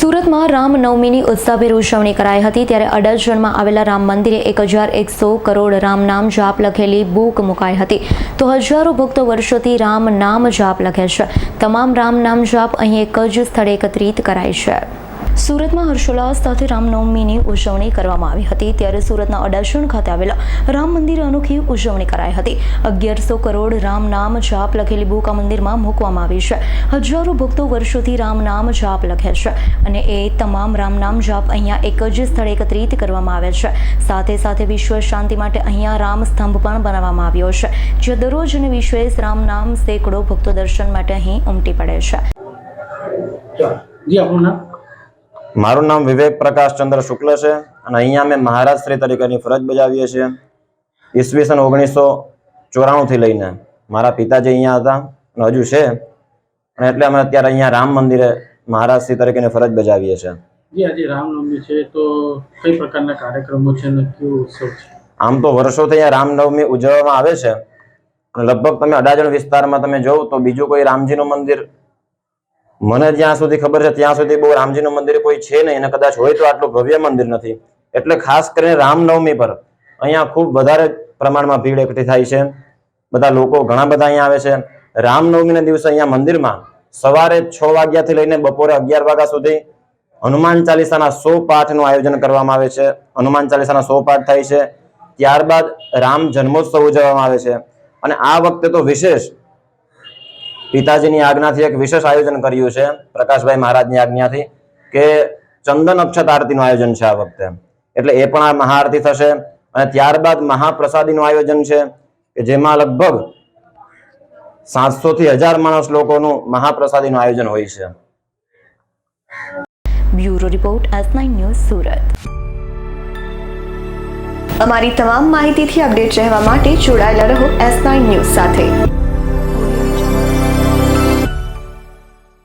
સુરતમાં રામનવમીની ઉત્સવેર ઉજવણી કરાઈ હતી ત્યારે અડાજણમાં આવેલા રામ મંદિરે એક હજાર એકસો કરોડ રામ નામ જાપ લખેલી બુક મુકાઈ હતી. તો હજારો ભક્તો વર્ષોથી રામ નામ જાપ લખે છે. તમામ રામ નામ જાપ અહીં એક જ સ્થળે એકત્રિત કરાય છે. સુરતમાં હર્ષોલ્લાસ સાથે રામનવમીની ઉજવણી કરવામાં આવી હતી. ત્યારે સુરતના અડાસણ ખાતે આવેલા રામ મંદિરે અનોખી ઉજવણી કરાઈ હતી. અગિયારસો કરોડ રામ નામ જાપ લખેલી બુક આ મંદિરમાં મૂકવામાં આવી છે. હજારો ભક્તો વર્ષોથી રામ નામ જાપ લખે છે અને એ તમામ રામ નામ જાપ અહીંયા એક જ સ્થળે એકત્રિત કરવામાં આવે છે. સાથે સાથે વિશ્વ શાંતિ માટે અહીંયા રામ સ્તંભ પણ બનાવવામાં આવ્યો છે જે દરરોજ અને વિશ્વેશ રામ નામ સેંકડો ભક્તો દર્શન માટે અહીં ઉમટી પડે છે. જી આપણું નામ? મારું નામ વિવેક પ્રકાશ ચંદ્ર શુક્લ છે અને અહીંયા અમે મહારાજ શ્રી તરીકેની ફરજ બજાવીએ છીએ. ઈસવીસન ઓગણીસો ચોરાણુંથી લઈને મારા પિતાજી અહીંયા હતા અને હજુ છે. અને એટલે અમે અત્યારે અહીંયા રામ મંદિરે મહારાજ શ્રી તરીકેની ફરજ બજાવીએ છીએ. જી આજે રામનવમી છે તો કઈ પ્રકારના કાર્યક્રમો છે અને કેવો ઉત્સવ છે? આમ તો વર્ષોથી અહીંયા રામનવમી ઉજવવામાં આવે છે. લગભગ તમે અડાજણ વિસ્તારમાં તમે જોવ તો બીજું કોઈ રામજીનું મંદિર મને જ્યાં સુધી ખબર છે ત્યાં સુધી બહુ રામજીનું મંદિર કોઈ છે નહીં. અને કદાચ હોય તો આટલું ભવ્ય મંદિર નથી. એટલે ખાસ કરીને રામનવમી પર અહીંયા ખૂબ વધારે પ્રમાણમાં ભીડ એકઠી થાય છે. બધા લોકો ઘણા બધા અહીંયા આવે છે. રામનવમીના દિવસે અહીંયા મંદિરમાં સવારે છ વાગ્યાથી લઈને બપોરે અગિયાર વાગ્યા સુધી હનુમાન ચાલીસાના સો પાઠનું આયોજન કરવામાં આવે છે. હનુમાન ચાલીસાના સો પાઠ થાય છે. ત્યારબાદ રામ જન્મોત્સવ ઉજવવામાં આવે છે. અને આ વખતે તો વિશેષ પિતાજીની આજ્ઞાથી એક વિશેષ આયોજન કર્યું છે, પ્રકાશભાઈ મહારાજની આજ્ઞાથી, કે ચંદન અક્ષત આરતીનું આયોજન છે આ વખતે. એટલે એ પણ આ મહાઆરતી થશે અને ત્યારબાદ મહાપ્રસાદીનું આયોજન છે, કે જેમાં લગભગ સાતસો થી હજાર માણસ લોકોનું મહાપ્રસાદીનું આયોજન હોય છે. Bureau report S nine news Surat. અમારી તમામ માહિતીથી અપડેટ રહેવા માટે જોડાયેલા રહો એસ નાઇન ન્યૂઝ સાથે.